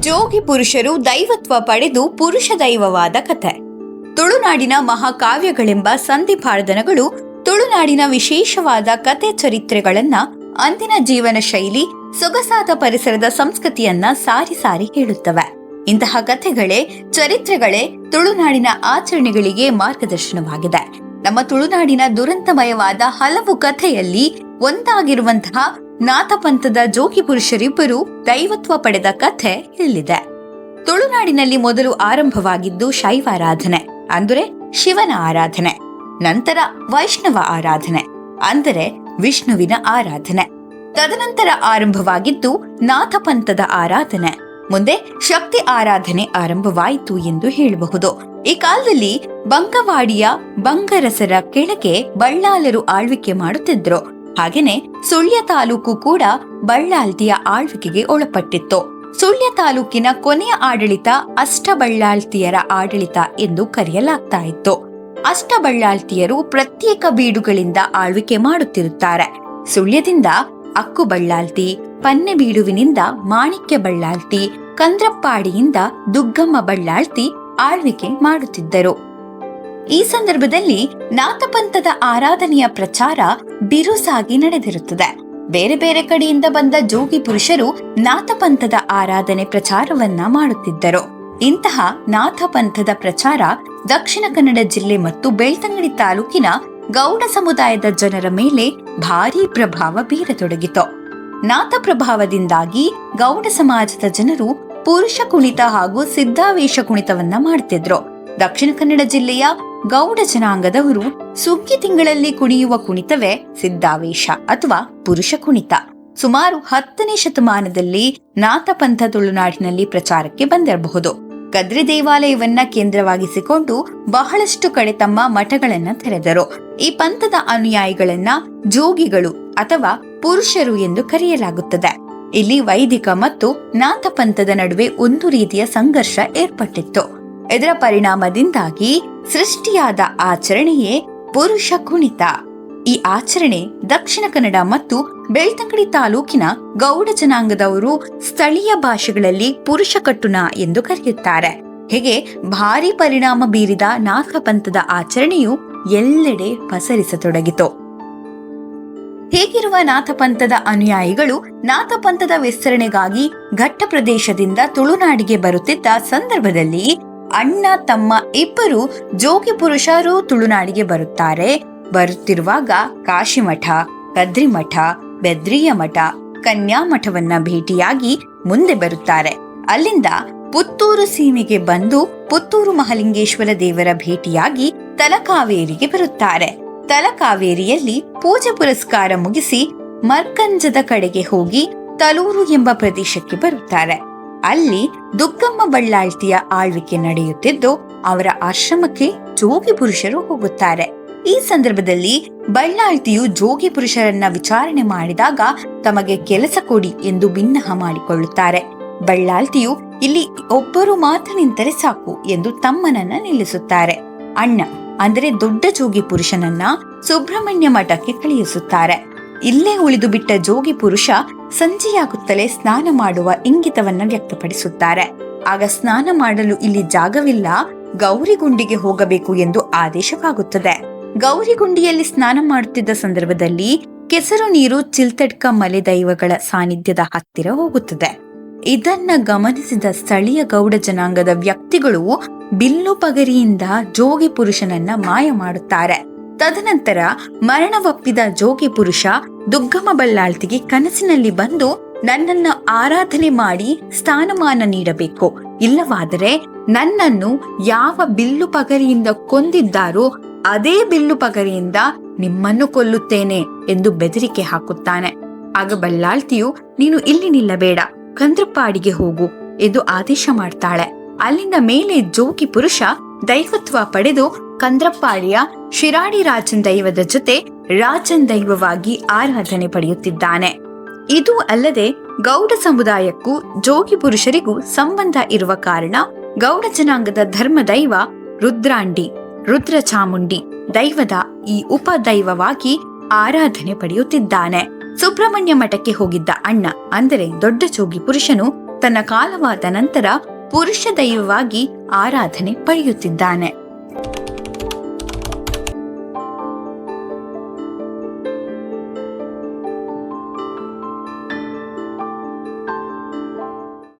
ಜೋಗಿ ಪುರುಷರು ದೈವತ್ವ ಪಡೆದು ಪುರುಷ ದೈವವಾದ ಕಥೆ. ತುಳುನಾಡಿನ ಮಹಾಕಾವ್ಯಗಳೆಂಬ ಸಂಧಿಪಾರ್ಧನಗಳು ತುಳುನಾಡಿನ ವಿಶೇಷವಾದ ಕತೆ ಚರಿತ್ರೆಗಳನ್ನ, ಅಂದಿನ ಜೀವನ ಶೈಲಿ, ಸೊಗಸಾದ ಪರಿಸರದ ಸಂಸ್ಕೃತಿಯನ್ನ ಸಾರಿ ಸಾರಿ ಹೇಳುತ್ತವೆ. ಇಂತಹ ಕಥೆಗಳೇ ಚರಿತ್ರೆಗಳೇ ತುಳುನಾಡಿನ ಆಚರಣೆಗಳಿಗೆ ಮಾರ್ಗದರ್ಶನವಾಗಿದೆ. ನಮ್ಮ ತುಳುನಾಡಿನ ದುರಂತಮಯವಾದ ಹಲವು ಕಥೆಯಲ್ಲಿ ಒಂದಾಗಿರುವಂತಹ ನಾಥಪಂಥದ ಜೋಗಿ ಪುರುಷರಿಬ್ಬರು ದೈವತ್ವ ಪಡೆದ ಕಥೆ ಇಲ್ಲಿದೆ. ತುಳುನಾಡಿನಲ್ಲಿ ಮೊದಲು ಆರಂಭವಾಗಿದ್ದು ಶೈವಾರಾಧನೆ, ಅಂದರೆ ಶಿವನ ಆರಾಧನೆ, ನಂತರ ವೈಷ್ಣವ ಆರಾಧನೆ, ಅಂದರೆ ವಿಷ್ಣುವಿನ ಆರಾಧನೆ. ತದನಂತರ ಆರಂಭವಾಗಿದ್ದು ನಾಥಪಂಥದ ಆರಾಧನೆ. ಮುಂದೆ ಶಕ್ತಿ ಆರಾಧನೆ ಆರಂಭವಾಯಿತು ಎಂದು ಹೇಳಬಹುದು. ಈ ಕಾಲದಲ್ಲಿ ಬಂಗವಾಡಿಯ ಬಂಗರಸರ ಕೆಳಗೆ ಬಳ್ಳಾಲರು ಆಳ್ವಿಕೆ ಮಾಡುತ್ತಿದ್ರು. ಹಾಗೇನೆ ಸುಳ್ಯ ತಾಲೂಕು ಕೂಡ ಬಳ್ಳಾಲ್ತಿಯ ಆಳ್ವಿಕೆಗೆ ಒಳಪಟ್ಟಿತ್ತು. ಸುಳ್ಯ ತಾಲೂಕಿನ ಕೊನೆಯ ಆಡಳಿತ ಅಷ್ಟಬಳ್ಳಾಲ್ತಿಯರ ಆಡಳಿತ ಎಂದು ಕರೆಯಲಾಗ್ತಾ ಇತ್ತು. ಅಷ್ಟಬಳ್ಳಾಲ್ತಿಯರು ಪ್ರತ್ಯೇಕ ಬೀಡುಗಳಿಂದ ಆಳ್ವಿಕೆ ಮಾಡುತ್ತಿರುತ್ತಾರೆ. ಸುಳ್ಯದಿಂದ ಅಕ್ಕು ಪನ್ನೆ ಬೀಡುವಿನಿಂದ ಮಾಣಿಕ್ಯ ಬಳ್ಳಾಳ್ತಿ ಕಂದ್ರಪ್ಪಾಡಿಯಿಂದ ದುಗ್ಗಮ್ಮ ಬಳ್ಳಾಳ್ತಿ ಆಳ್ವಿಕೆ ಮಾಡುತ್ತಿದ್ದರು. ಈ ಸಂದರ್ಭದಲ್ಲಿ ನಾಥಪಂಥದ ಆರಾಧನೆಯ ಪ್ರಚಾರ ಬಿರುಸಾಗಿ ನಡೆದಿರುತ್ತದೆ. ಬೇರೆ ಬೇರೆ ಕಡೆಯಿಂದ ಬಂದ ಜೋಗಿ ಪುರುಷರು ನಾಥಪಂಥದ ಆರಾಧನೆ ಪ್ರಚಾರವನ್ನ ಮಾಡುತ್ತಿದ್ದರು. ಇಂತಹ ನಾಥಪಂಥದ ಪ್ರಚಾರ ದಕ್ಷಿಣ ಕನ್ನಡ ಜಿಲ್ಲೆ ಮತ್ತು ಬೆಳ್ತಂಗಡಿ ತಾಲೂಕಿನ ಗೌಡ ಸಮುದಾಯದ ಜನರ ಮೇಲೆ ಭಾರೀ ಪ್ರಭಾವ ಬೀರತೊಡಗಿತು. ನಾಥ ಪ್ರಭಾವದಿಂದಾಗಿ ಗೌಡ ಸಮಾಜದ ಜನರು ಪುರುಷ ಕುಣಿತ ಹಾಗೂ ಸಿದ್ಧಾವೇಶ ಕುಣಿತವನ್ನ ಮಾಡ್ತಿದ್ರು. ದಕ್ಷಿಣ ಕನ್ನಡ ಜಿಲ್ಲೆಯ ಗೌಡ ಜನಾಂಗದವರು ಸುಗ್ಗಿ ತಿಂಗಳಲ್ಲಿ ಕುಣಿಯುವ ಕುಣಿತವೇ ಸಿದ್ಧಾವೇಶ ಅಥವಾ ಪುರುಷ ಕುಣಿತ. ಸುಮಾರು ಹತ್ತನೇ ಶತಮಾನದಲ್ಲಿ ನಾಥಪಂಥ ತುಳುನಾಡಿನಲ್ಲಿ ಪ್ರಚಾರಕ್ಕೆ ಬಂದಿರಬಹುದು. ಕದ್ರಿ ದೇವಾಲಯವನ್ನ ಕೇಂದ್ರವಾಗಿಸಿಕೊಂಡು ಬಹಳಷ್ಟು ಕಡೆ ತಮ್ಮ ಮಠಗಳನ್ನ ತೆರೆದರು. ಈ ಪಂಥದ ಅನುಯಾಯಿಗಳನ್ನ ಜೋಗಿಗಳು ಅಥವಾ ಪುರುಷರು ಎಂದು ಕರೆಯಲಾಗುತ್ತದೆ. ಇಲ್ಲಿ ವೈದಿಕ ಮತ್ತು ನಾಥಪಂಥದ ನಡುವೆ ಒಂದು ರೀತಿಯ ಸಂಘರ್ಷ ಏರ್ಪಟ್ಟಿತ್ತು. ಇದರ ಪರಿಣಾಮದಿಂದಾಗಿ ಸೃಷ್ಟಿಯಾದ ಆಚರಣೆಯೇ ಪುರುಷ ಕುಣಿತ. ಈ ಆಚರಣೆ ದಕ್ಷಿಣ ಕನ್ನಡ ಮತ್ತು ಬೆಳ್ತಂಗಡಿ ತಾಲೂಕಿನ ಗೌಡ ಜನಾಂಗದವರು ಸ್ಥಳೀಯ ಭಾಷೆಗಳಲ್ಲಿ ಪುರುಷ ಕಟ್ಟುನ ಎಂದು ಕರೆಯುತ್ತಾರೆ. ಹೀಗೆ ಭಾರಿ ಪರಿಣಾಮ ಬೀರಿದ ನಾಥಪಂಥದ ಆಚರಣೆಯು ಎಲ್ಲೆಡೆ ಪಸರಿಸತೊಡಗಿತು. ಹೇಗಿರುವ ನಾಥಪಂಥದ ಅನುಯಾಯಿಗಳು ನಾಥಪಂಥದ ವಿಸ್ತರಣೆಗಾಗಿ ಘಟ್ಟ ಪ್ರದೇಶದಿಂದ ತುಳುನಾಡಿಗೆ ಬರುತ್ತಿದ್ದ ಸಂದರ್ಭದಲ್ಲಿ ಅಣ್ಣ, ತಮ್ಮ ಇಬ್ಬರು ಜೋಗಿ ಪುರುಷರು ತುಳುನಾಡಿಗೆ ಬರುತ್ತಾರೆ. ಬರುತ್ತಿರುವಾಗ ಕಾಶಿಮಠ, ಕದ್ರಿಮಠ, ಬೆದ್ರಿಯ ಮಠ ಕನ್ಯಾ ಮಠವನ್ನ ಭೇಟಿಯಾಗಿ ಮುಂದೆ ಬರುತ್ತಾರೆ. ಅಲ್ಲಿಂದ ಪುತ್ತೂರು ಸೀಮೆಗೆ ಬಂದು ಪುತ್ತೂರು ಮಹಲಿಂಗೇಶ್ವರ ದೇವರ ಭೇಟಿಯಾಗಿ ತಲಕಾವೇರಿಗೆ ಬರುತ್ತಾರೆ. ತಲಕಾವೇರಿಯಲ್ಲಿ ಪೂಜೆ ಪುರಸ್ಕಾರ ಮುಗಿಸಿ ಮರ್ಕಂಜದ ಕಡೆಗೆ ಹೋಗಿ ತಲೂರು ಎಂಬ ಪ್ರದೇಶಕ್ಕೆ ಬರುತ್ತಾರೆ. ಅಲ್ಲಿ ದುಗ್ಗಮ್ಮ ಬಳ್ಳಾಳ್ತಿಯ ಆಳ್ವಿಕೆ ನಡೆಯುತ್ತಿದ್ದು, ಅವರ ಆಶ್ರಮಕ್ಕೆ ಜೋಗಿ ಪುರುಷರು ಹೋಗುತ್ತಾರೆ. ಈ ಸಂದರ್ಭದಲ್ಲಿ ಬಳ್ಳಾಳ್ತಿಯು ಜೋಗಿ ಪುರುಷರನ್ನ ವಿಚಾರಣೆ ಮಾಡಿದಾಗ ತಮಗೆ ಕೆಲಸ ಕೊಡಿ ಎಂದು ಬಿನ್ನಹ ಮಾಡಿಕೊಳ್ಳುತ್ತಾರೆ. ಬಳ್ಳಾಳ್ತಿಯು ಇಲ್ಲಿ ಒಬ್ಬರು ಮಾತ್ರ ನಿಂತರೆ ಸಾಕು ಎಂದು ತಮ್ಮನನ್ನ ನಿಲ್ಲಿಸುತ್ತಾರೆ. ಅಣ್ಣ, ಅಂದರೆ ದೊಡ್ಡ ಜೋಗಿ ಪುರುಷನನ್ನ ಸುಬ್ರಹ್ಮಣ್ಯ ಮಠಕ್ಕೆ ಕಳುಹಿಸುತ್ತಾರೆ ಇಲ್ಲೇ ಉಳಿದು ಬಿಟ್ಟ ಜೋಗಿ ಪುರುಷ ಸಂಜೆಯಾಗುತ್ತಲೇ ಸ್ನಾನ ಮಾಡುವ ಇಂಗಿತವನ್ನು ವ್ಯಕ್ತಪಡಿಸುತ್ತಾರೆ. ಆಗ ಸ್ನಾನ ಮಾಡಲು ಇಲ್ಲಿ ಜಾಗವಿಲ್ಲ, ಗೌರಿಗುಂಡಿಗೆ ಹೋಗಬೇಕು ಎಂದು ಆದೇಶವಾಗುತ್ತದೆ. ಗೌರಿಗುಂಡಿಯಲ್ಲಿ ಸ್ನಾನ ಮಾಡುತ್ತಿದ್ದ ಸಂದರ್ಭದಲ್ಲಿ ಕೆಸರು ನೀರು ಚಿಲ್ತಡ್ಕ ಮಲೆ ದೈವಗಳ ಸಾನ್ನಿಧ್ಯದ ಹತ್ತಿರ ಹೋಗುತ್ತದೆ. ಇದನ್ನ ಗಮನಿಸಿದ ಸ್ಥಳೀಯ ಗೌಡ ಜನಾಂಗದ ವ್ಯಕ್ತಿಗಳು ಬಿಲ್ಲು ಪಗರಿಯಿಂದ ಜೋಗಿ ಪುರುಷನನ್ನ ಮಾಯ ಮಾಡುತ್ತಾರೆ. ತದನಂತರ ಮರಣವಪ್ಪಿದ ಜೋಗಿ ಪುರುಷ ದುಗ್ಗಮ ಬಳ್ಳಾಳ್ತಿಗೆ ಕನಸಿನಲ್ಲಿ ಬಂದು ನನ್ನನ್ನು ಆರಾಧನೆ ಮಾಡಿ ಸ್ಥಾನಮಾನ ನೀಡಬೇಕು. ಇಲ್ಲವಾದರೆ ನನ್ನನ್ನು ಯಾವ ಬಿಲ್ಲು ಪಗರಿಯಿಂದ ಕೊಂದಿದ್ದಾರೋ ಅದೇ ಬಿಲ್ಲು ಪಗರಿಯಿಂದ ನಿಮ್ಮನ್ನು ಕೊಲ್ಲುತ್ತೇನೆ ಎಂದು ಬೆದರಿಕೆ ಹಾಕುತ್ತಾನೆ. ಆಗ ಬಳ್ಳಾಳ್ತಿಯು, ನೀನು ಇಲ್ಲಿ ನಿಲ್ಲಬೇಡ, ಕಂದ್ರಪ್ಪಾಡಿಗೆ ಹೋಗು ಎಂದು ಆದೇಶ ಮಾಡ್ತಾಳೆ. ಅಲ್ಲಿಂದ ಮೇಲೆ ಜೋಗಿ ಪುರುಷ ದೈವತ್ವ ಪಡೆದು ಕಂದ್ರಪ್ಪಾಳಿಯ ಶಿರಾಡಿ ರಾಜನ್ ದೈವದ ಜೊತೆ ರಾಜನ್ ದೈವವಾಗಿ ಆರಾಧನೆ ಪಡೆಯುತ್ತಿದ್ದಾನೆ. ಇದು ಅಲ್ಲದೆ ಗೌಡ ಸಮುದಾಯಕ್ಕೂ ಜೋಗಿ ಪುರುಷರಿಗೂ ಸಂಬಂಧ ಇರುವ ಕಾರಣ ಗೌಡ ಜನಾಂಗದ ಧರ್ಮ ದೈವ ರುದ್ರಾಂಡಿ, ರುದ್ರ ಚಾಮುಂಡಿ ದೈವದ ಈ ಉಪದೈವವಾಗಿ ಆರಾಧನೆ ಪಡೆಯುತ್ತಿದ್ದಾನೆ. ಸುಬ್ರಹ್ಮಣ್ಯ ಮಠಕ್ಕೆ ಹೋಗಿದ್ದ ಅಣ್ಣ ಅಂದರೆ ದೊಡ್ಡ ಜೋಗಿ ಪುರುಷನು ತನ್ನ ಕಾಲವಾದ ನಂತರ ಪುರುಷ ದೈವವಾಗಿ ಆರಾಧನೆ ಪಡೆಯುತ್ತಿದ್ದಾನೆ.